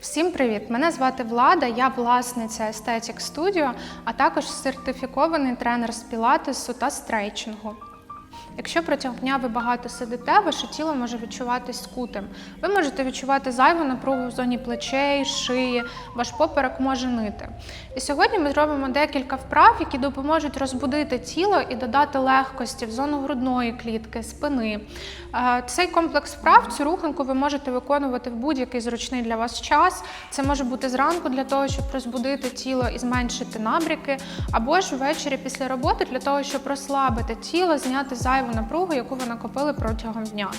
Всім привіт! Мене звати Влада, я власниця Aesthetic Studio, а також сертифікований тренер з пілатесу та стрейчингу. Якщо протягом дня ви багато сидите, ваше тіло може відчуватись скутим. Ви можете відчувати зайву напругу в зоні плечей, шиї, ваш поперек може нити. І сьогодні ми зробимо декілька вправ, які допоможуть розбудити тіло і додати легкості в зону грудної клітки, спини. Е, Цей комплекс вправ, цю руханку ви можете виконувати в будь-який зручний для вас час. Це може бути зранку для того, щоб розбудити тіло і зменшити набряки, або ж ввечері після роботи для того, щоб розслабити тіло, зняти зайву напругу, яку ви накопили протягом дня.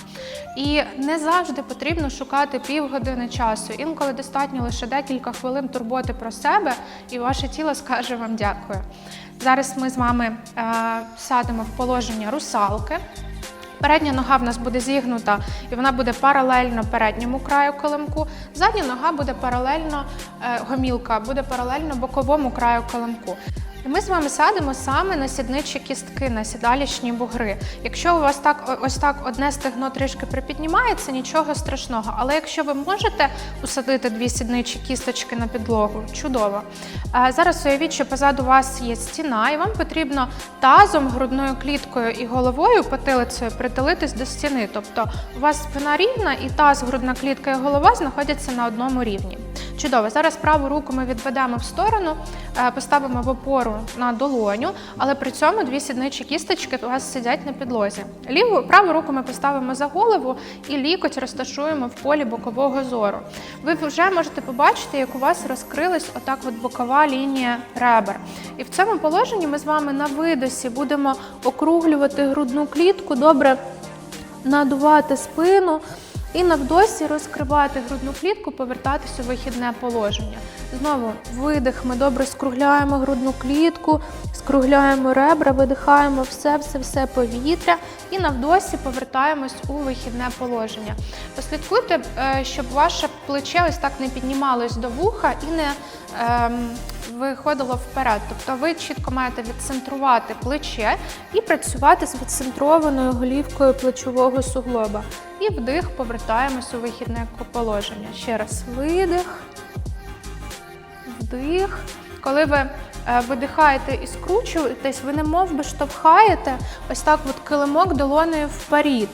І не завжди потрібно шукати півгодини часу. Інколи достатньо лише декілька хвилин турботи про себе, і ваше тіло скаже вам дякую. Зараз ми з вами е, садимо в положення русалки. Передня нога в нас буде зігнута і вона буде паралельно передньому краю килимку. Задня нога буде паралельно, е, гомілка буде паралельно боковому краю килимку. Ми з вами садимо саме на сідничі кістки, на сідалічні бугри. Якщо у вас так ось так одне стегно трішки припіднімається, нічого страшного. Але якщо ви можете усадити дві сідничі кісточки на підлогу, чудово. А зараз уявіть, що позаду вас є стіна, і вам потрібно тазом, грудною кліткою і головою, потилицею притулитись до стіни. Тобто у вас спина рівна, і таз, грудна клітка і голова знаходяться на одному рівні. Чудово. Зараз праву руку ми відведемо в сторону, е, поставимо в опору на долоню, але при цьому дві сідничі кісточки у вас сидять на підлозі. Ліву праву руку ми поставимо за голову і лікоть розташуємо в полі бокового зору. Ви вже можете побачити, як у вас розкрилась отак от бокова лінія ребер. І в цьому положенні ми з вами на видосі будемо округлювати грудну клітку, добре надувати спину. І на розкривати грудну клітку, повертатись у вихідне положення. Знову видих, ми добре скругляємо грудну клітку, скругляємо ребра, видихаємо все-все-все повітря і на вдосі повертаємось у вихідне положення. Послідкуйте, е, щоб ваше плече ось так не піднімалось до вуха і не ем, виходило вперед. Тобто ви чітко маєте відцентрувати плече і працювати з відцентрованою голівкою плечового суглоба. І вдих, повертаємось у вихідне положення. Ще раз видих, вдих. Коли ви е, видихаєте і скручуєтесь, ви не мов би штовхаєте ось так от килимок долонею вперед.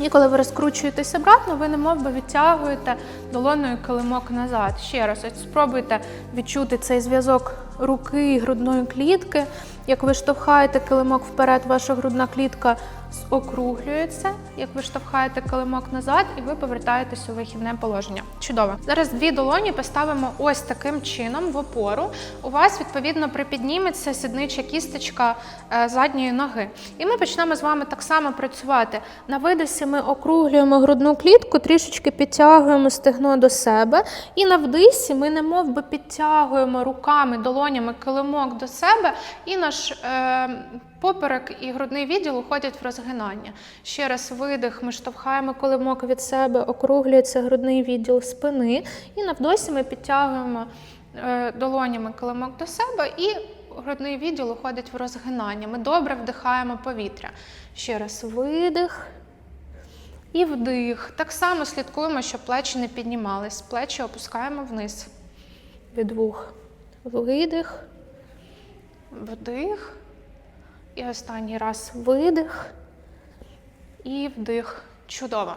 І коли ви розкручуєтесь обратно, ви не мов би відтягуєте долоною килимок назад. Ще раз, ось спробуйте відчути цей зв'язок руки і грудної клітки. Як ви штовхаєте килимок вперед, ваша грудна клітка округлюється. Як ви штовхаєте килимок назад, і ви повертаєтесь у вихідне положення. Чудово. Зараз дві долоні поставимо ось таким чином в опору. У вас відповідно припідніметься сіднича кісточка е, задньої ноги. І ми почнемо з вами так само працювати. На видосі ми округлюємо грудну клітку, трішечки підтягуємо стегно до себе. І на вдисі ми не би підтягуємо руками, долонями килимок до себе, і наш е, поперек і грудний відділ уходять в розгинання. Ще раз видих, ми штовхаємо килимок від себе, округлюється грудний відділ спини. І на вдосі ми підтягуємо е, долонями килимок до себе і грудний відділ уходить в розгинання. Ми добре вдихаємо повітря. Ще раз видих. І вдих. Так само слідкуємо, щоб плечі не піднімались. Плечі опускаємо вниз. Від вух. Видих. Вдих. І останній раз видих. І вдих. Чудово.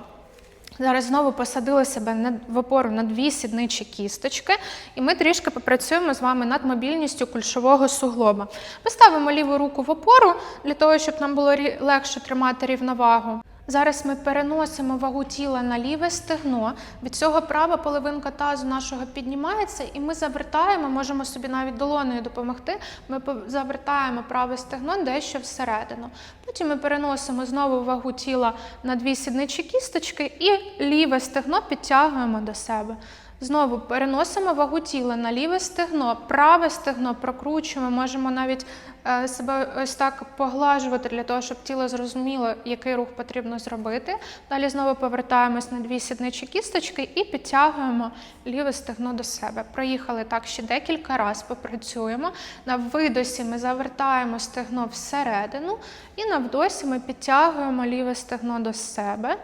Зараз знову посадили себе в опору на дві сідничі кісточки, і ми трішки попрацюємо з вами над мобільністю кульшового суглоба. Поставимо ліву руку в опору для того, щоб нам було легше тримати рівновагу. Зараз ми переносимо вагу тіла на ліве стегно. Від цього права половинка тазу нашого піднімається, і ми завертаємо, можемо собі навіть долоною допомогти. Ми завертаємо праве стегно дещо всередину. Потім ми переносимо знову вагу тіла на дві сідничі кісточки і ліве стегно підтягуємо до себе. Знову переносимо вагу тіла на ліве стегно, праве стегно прокручуємо, можемо навіть е, себе ось так поглажувати для того, щоб тіло зрозуміло, який рух потрібно зробити. Далі знову повертаємось на дві сідничі кісточки і підтягуємо ліве стегно до себе. Проїхали так ще декілька разів, попрацюємо. На видосі ми завертаємо стегно всередину, і на вдосі ми підтягуємо ліве стегно до себе.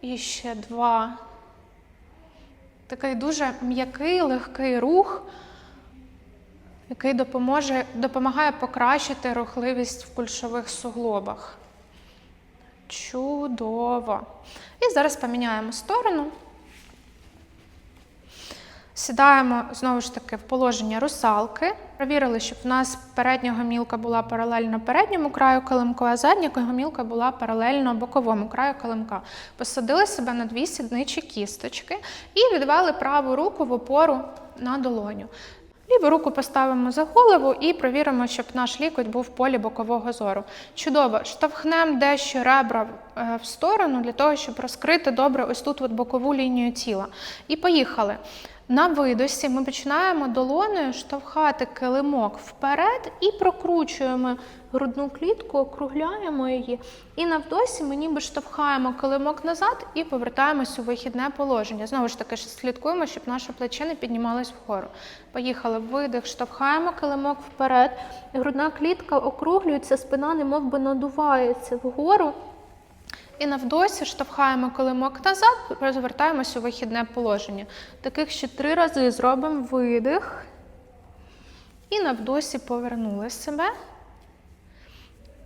І ще два Такий дуже м'який, легкий рух, який допоможе, допомагає покращити рухливість в кульшових суглобах. Чудово. І зараз поміняємо сторону. Сідаємо знову ж таки в положення русалки. Провірили, щоб в нас передня гомілка була паралельно передньому краю килимка, а задня гомілка була паралельно боковому краю килимка. Посадили себе на дві сідничі кісточки і відвели праву руку в опору на долоню. Ліву руку поставимо за голову і провіримо, щоб наш лікоть був в полі бокового зору. Чудово, штовхнемо дещо ребра е, в сторону для того, щоб розкрити добре ось тут от бокову лінію тіла. І поїхали. На видосі ми починаємо долоною штовхати килимок вперед і прокручуємо грудну клітку, округляємо її. І на вдосі ми ніби штовхаємо килимок назад і повертаємось у вихідне положення. Знову ж таки, слідкуємо, щоб наше плече не піднімалось вгору. Поїхали. Видих, штовхаємо килимок вперед. Грудна клітка округлюється, спина немов би надувається вгору. І на вдосі штовхаємо килимок назад, розвертаємося у вихідне положення. Таких ще три рази зробимо видих. І на вдосі повернули себе.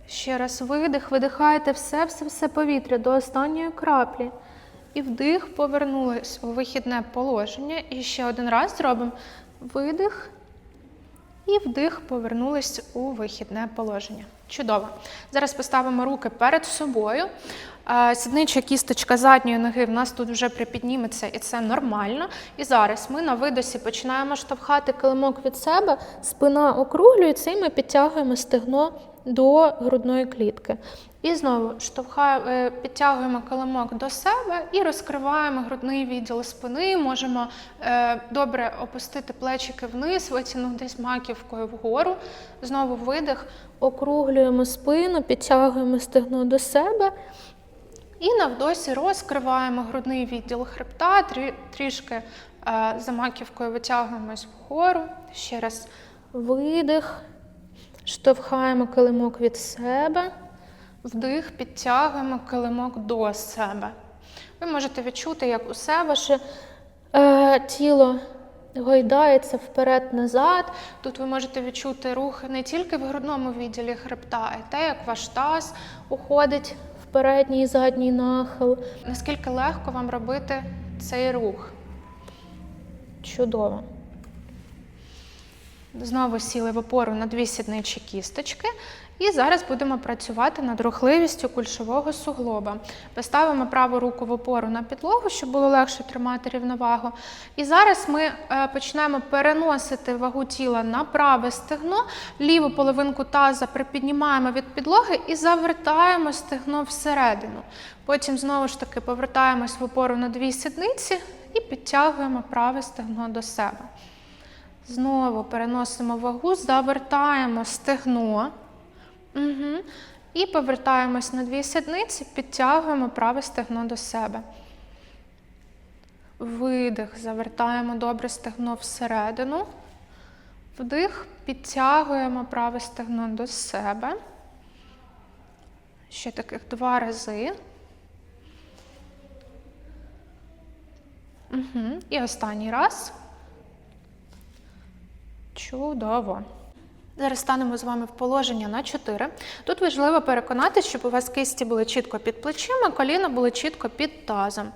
Ще раз видих, видихаєте все-все-все повітря до останньої краплі. І вдих, повернулись у вихідне положення. І ще один раз зробимо видих. І вдих, повернулись у вихідне положення. Чудово. Зараз поставимо руки перед собою. Сіднича кісточка задньої ноги в нас тут вже припідніметься, і це нормально. І зараз ми на видосі починаємо штовхати килимок від себе, спина округлюється, і ми підтягуємо стегно до грудної клітки. І знову штовхаємо, е, підтягуємо килимок до себе і розкриваємо грудний відділ спини. Можемо е, добре опустити плечики вниз, витягнутися маківкою вгору. Знову видих, округлюємо спину, підтягуємо стегно до себе. І на вдосі розкриваємо грудний відділ хребта, трішки е, за маківкою витягуємось вгору. Ще раз видих, штовхаємо килимок від себе, вдих, підтягуємо килимок до себе. Ви можете відчути, як усе ваше е, тіло гойдається вперед-назад. Тут ви можете відчути рух не тільки в грудному відділі хребта, а й те, як ваш таз уходить передній і задній нахил. Наскільки легко вам робити цей рух? Чудово. Знову сіли в опору на дві сідничі кісточки. І зараз будемо працювати над рухливістю кульшового суглоба. Поставимо праву руку в опору на підлогу, щоб було легше тримати рівновагу. І зараз ми е, почнемо переносити вагу тіла на праве стегно, ліву половинку таза припіднімаємо від підлоги і завертаємо стегно всередину. Потім знову ж таки повертаємось в опору на дві сідниці і підтягуємо праве стегно до себе. Знову переносимо вагу, завертаємо стегно. Угу. І повертаємось на дві сідниці, підтягуємо праве стегно до себе. Видих, завертаємо добре стегно всередину. Вдих, підтягуємо праве стегно до себе. Ще таких два рази. Угу. І останній раз. Чудово. Зараз станемо з вами в положення на 4. Тут важливо переконатися, щоб у вас кисті були чітко під плечима, коліна були чітко під тазом.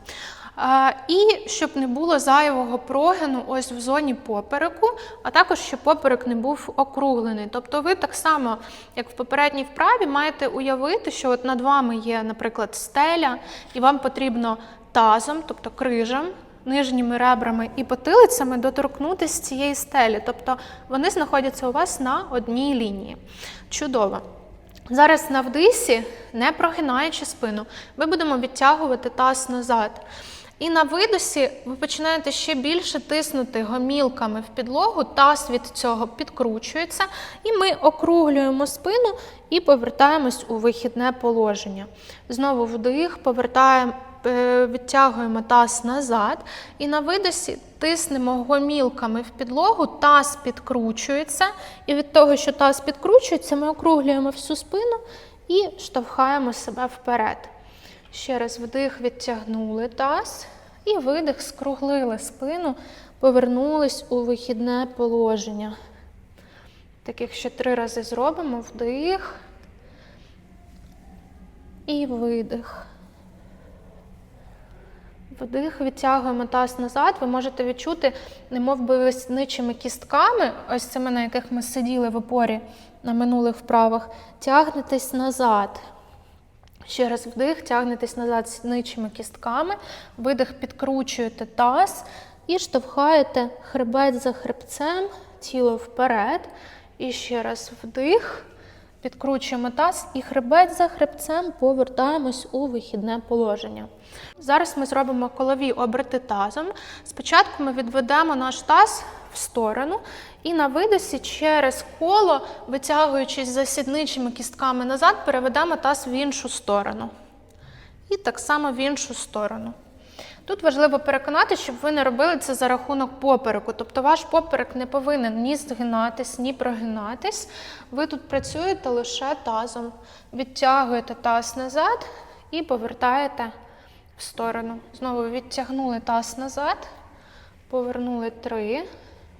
І щоб не було зайвого прогину ось в зоні попереку, а також щоб поперек не був округлений. Тобто ви так само, як в попередній вправі, маєте уявити, що от над вами є, наприклад, стеля, і вам потрібно тазом, тобто крижем, нижніми ребрами і потилицями доторкнутися цієї стелі. Тобто вони знаходяться у вас на одній лінії. Чудово. Зараз на вдисі, не прогинаючи спину, ми будемо відтягувати таз назад. І на видосі ви починаєте ще більше тиснути гомілками в підлогу, таз від цього підкручується, і ми округлюємо спину і повертаємось у вихідне положення. Знову вдих, повертаємо. Е, відтягуємо таз назад і на видосі тиснемо гомілками в підлогу, таз підкручується. І від того, що таз підкручується, ми округлюємо всю спину і штовхаємо себе вперед. Ще раз вдих, відтягнули таз. І видих, скруглили спину, повернулись у вихідне положення. Таких ще три рази зробимо. Вдих. І видих. Вдих, відтягуємо таз назад. Ви можете відчути, немов би висничими кістками, ось цими, на яких ми сиділи в опорі на минулих вправах, тягнетесь назад. Ще раз вдих, тягнетесь назад сідничими кістками, видих, підкручуєте таз і штовхаєте хребет за хребцем, тіло вперед. І ще раз вдих, підкручуємо таз і хребет за хребцем повертаємось у вихідне положення. Зараз ми зробимо колові оберти тазом. Спочатку ми відведемо наш таз в сторону і на видосі через коло, витягуючись за сідничими кістками назад, переведемо таз в іншу сторону. І так само в іншу сторону. Тут важливо переконати, щоб ви не робили це за рахунок попереку. Тобто ваш поперек не повинен ні згинатись, ні прогинатись. Ви тут працюєте лише тазом. Відтягуєте таз назад і повертаєте в сторону. Знову відтягнули таз назад, повернули три,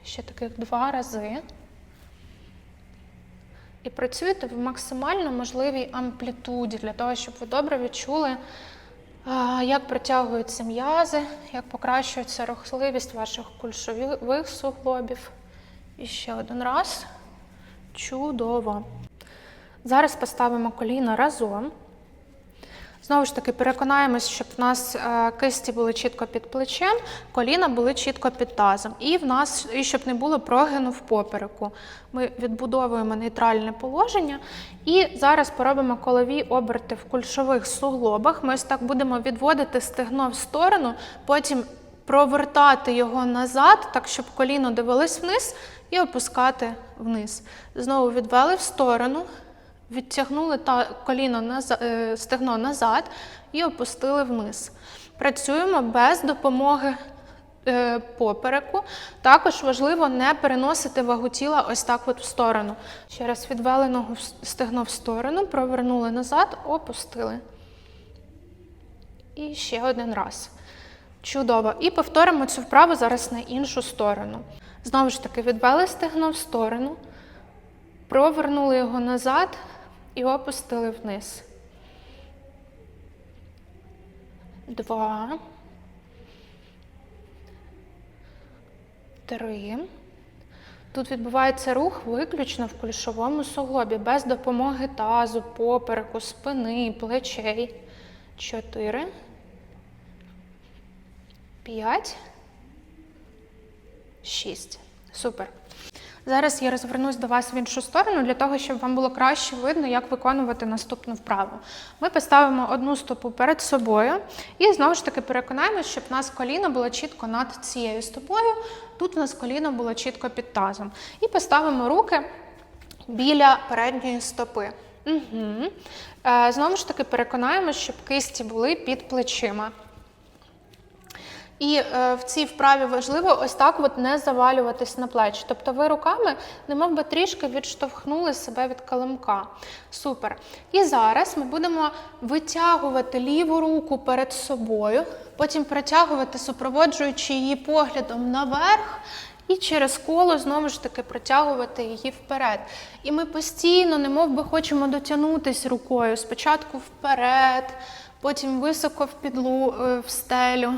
ще таких два рази. І працюєте в максимально можливій амплітуді для того, щоб ви добре відчули, як протягуються м'язи, як покращується рухливість ваших кульшових суглобів. І ще один раз. Чудово. Зараз поставимо коліна разом. Знову ж таки, переконаємось, щоб в нас е, кисті були чітко під плечем, коліна були чітко під тазом. І в нас, і щоб не було прогину в попереку. Ми відбудовуємо нейтральне положення. І зараз поробимо колові оберти в кульшових суглобах. Ми ось так будемо відводити стегно в сторону, потім провертати його назад, так щоб коліно дивилось вниз, і опускати вниз. Знову відвели в сторону. Відтягнули та коліно назад, стегно назад і опустили вниз. Працюємо без допомоги е, попереку. Також важливо не переносити вагу тіла ось так от в сторону. Ще раз відвели ногу стегно в сторону, провернули назад, опустили. І ще один раз. Чудово. І повторимо цю вправу зараз на іншу сторону. Знову ж таки, відвели стегно в сторону, провернули його назад і опустили вниз. Два. Три. Тут відбувається рух виключно в кульшовому суглобі, без допомоги тазу, попереку, спини, плечей. Чотири. П'ять. Шість. Супер. Зараз я розвернусь до вас в іншу сторону для того, щоб вам було краще видно, як виконувати наступну вправу. Ми поставимо одну стопу перед собою і знову ж таки переконаємося, щоб у нас коліно було чітко над цією стопою. Тут у нас коліно було чітко під тазом. І поставимо руки біля передньої стопи. Угу. Знову ж таки переконаємося, щоб кисті були під плечима. І е, в цій вправі важливо ось так от не завалюватись на плечі. Тобто ви руками, немов би трішки відштовхнули себе від килимка. Супер. І зараз ми будемо витягувати ліву руку перед собою, потім протягувати, супроводжуючи її поглядом наверх. І через коло знову ж таки протягувати її вперед. І ми постійно, немов би хочемо дотягнутися рукою. Спочатку вперед, потім високо в підлу, е, в стелю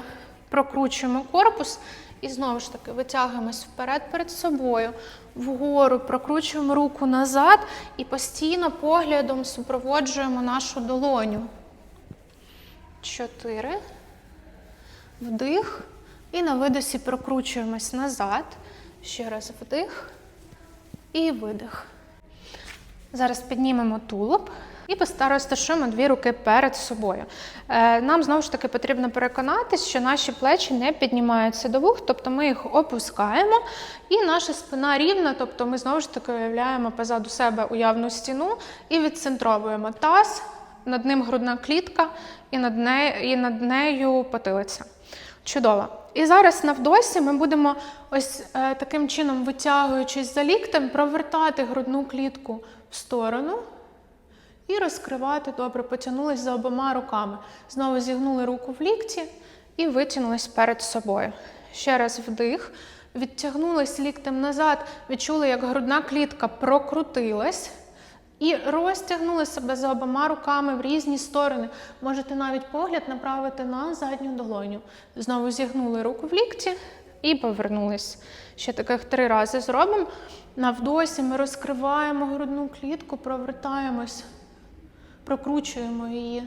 прокручуємо корпус і знову ж таки витягуємось вперед перед собою, вгору, прокручуємо руку назад і постійно поглядом супроводжуємо нашу долоню. Чотири. Вдих. І на видосі прокручуємось назад. Ще раз вдих і видих. Зараз піднімемо тулуб і розташуємо дві руки перед собою. Е, нам знову ж таки потрібно переконатись, що наші плечі не піднімаються до вух, тобто ми їх опускаємо, і наша спина рівна, тобто ми знову ж таки уявляємо позаду себе уявну стіну і відцентровуємо таз, над ним грудна клітка і над нею, і над нею потилиця. Чудово. І зараз навдосі ми будемо ось е, таким чином, витягуючись за ліктем, провертати грудну клітку в сторону і розкривати добре. Потягнулись за обома руками. Знову зігнули руку в лікті і витягнулись перед собою. Ще раз вдих, відтягнулись ліктем назад, відчули, як грудна клітка прокрутилась. І розтягнули себе за обома руками в різні сторони. Можете навіть погляд направити на задню долоню. Знову зігнули руку в лікті і повернулись. Ще таких три рази зробимо. На вдосі ми розкриваємо грудну клітку, провертаємось, прокручуємо її.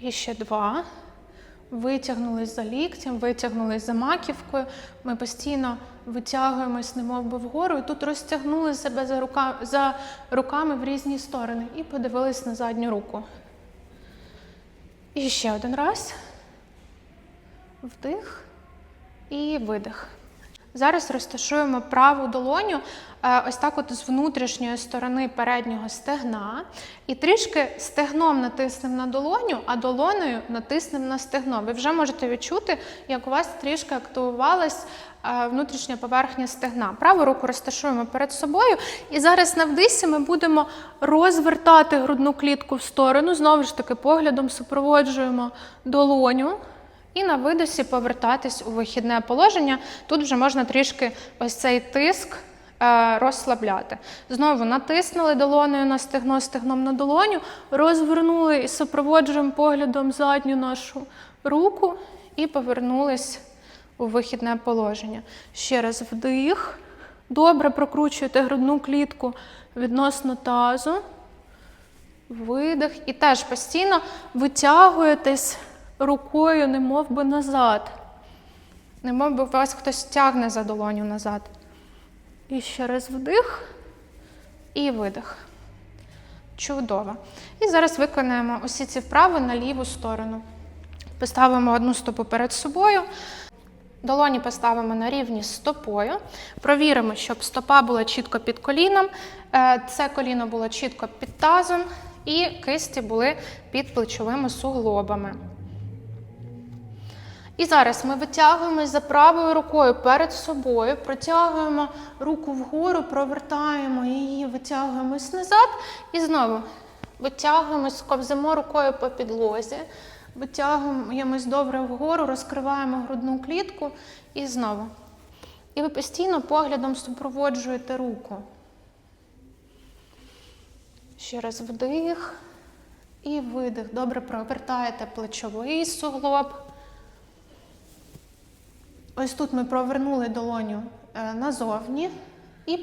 І ще два. Витягнулись за ліктем, витягнулись за маківкою. Ми постійно витягуємось, немов би вгору, і тут розтягнули себе за, рука, за руками в різні сторони і подивились на задню руку. І ще один раз. Вдих і видих. Зараз розташуємо праву долоню е, ось так от з внутрішньої сторони переднього стегна. І трішки стегном натиснемо на долоню, а долоною натиснемо на стегно. Ви вже можете відчути, як у вас трішки активувалась е, внутрішня поверхня стегна. Праву руку розташуємо перед собою. І зараз на вдисі ми будемо розвертати грудну клітку в сторону. Знову ж таки, поглядом супроводжуємо долоню. І на видосі повертатись у вихідне положення. Тут вже можна трішки ось цей тиск е, розслабляти. Знову натиснули долонею на стегно, стегном на долоню, розвернули і супроводжуємо поглядом задню нашу руку і повернулись у вихідне положення. Ще раз вдих. Добре прокручуєте грудну клітку відносно тазу. Видих. І теж постійно витягуєтесь рукою, немов би назад. Немов би вас хтось тягне за долоню назад. І ще раз вдих і видих. Чудово. І зараз виконаємо усі ці вправи на ліву сторону. Поставимо одну стопу перед собою. Долоні поставимо на рівні з стопою. Провіримо, щоб стопа була чітко під коліном, е, це коліно було чітко під тазом, і кисті були під плечовими суглобами. І зараз ми витягуємось за правою рукою перед собою, протягуємо руку вгору, провертаємо її, витягуємось назад і знову витягуємось, ковзимо рукою по підлозі, витягуємось добре вгору, розкриваємо грудну клітку і знову. І ви постійно поглядом супроводжуєте руку. Ще раз вдих і видих. Добре провертаєте плечовий суглоб. Ось тут ми провернули долоню е, назовні і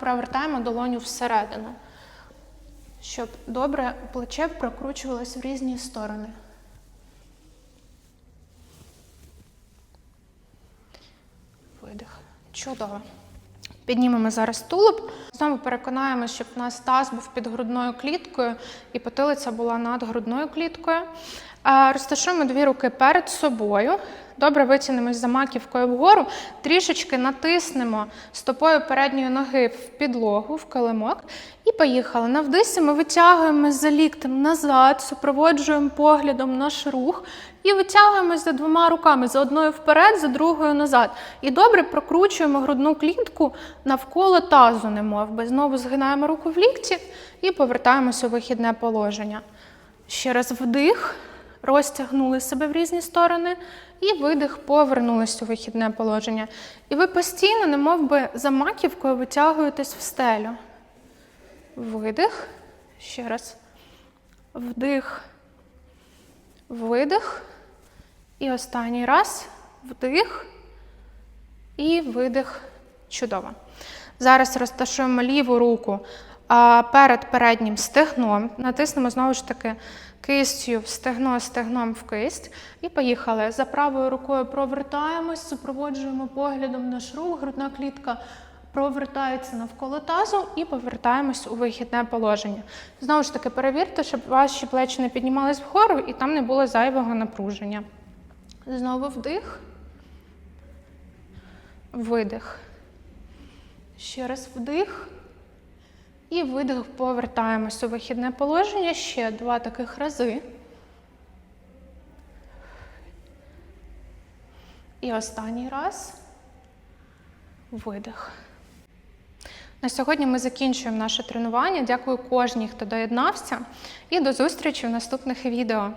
провертаємо долоню всередину, щоб добре плече прокручувалось в різні сторони. Видих. Чудово. Піднімемо зараз тулуб. Знову переконаємося, щоб у нас таз був під грудною кліткою і потилиця була над грудною кліткою. Розташуємо дві руки перед собою. Добре витягнемось за маківкою вгору, трішечки натиснемо стопою передньої ноги в підлогу, в килимок. І поїхали. На вдисі ми витягуємось за ліктем назад, супроводжуємо поглядом наш рух і витягуємось за двома руками, за одною вперед, за другою назад. І добре прокручуємо грудну клітку навколо тазу, немов би. Знову згинаємо руку в лікті і повертаємося у вихідне положення. Ще раз вдих, розтягнули себе в різні сторони, і видих, повернулись у вихідне положення. І ви постійно, немов би за маківкою, витягуєтесь в стелю. Видих. Ще раз. Вдих. Видих. І останній раз. Вдих. І видих. Чудово. Зараз розташуємо ліву руку перед переднім стегном. Натиснемо знову ж таки кистю в стегно, стегном в кисть. І поїхали. За правою рукою провертаємось, супроводжуємо поглядом наш рух, грудна клітка провертається навколо тазу і повертаємось у вихідне положення. Знову ж таки, перевірте, щоб ваші плечі не піднімались вгору і там не було зайвого напруження. Знову вдих. Видих. Ще раз вдих. І видих, повертаємось у вихідне положення. Ще два таких рази. І останній раз. Видих. На сьогодні ми закінчуємо наше тренування. Дякую кожній, хто доєднався. І до зустрічі в наступних відео.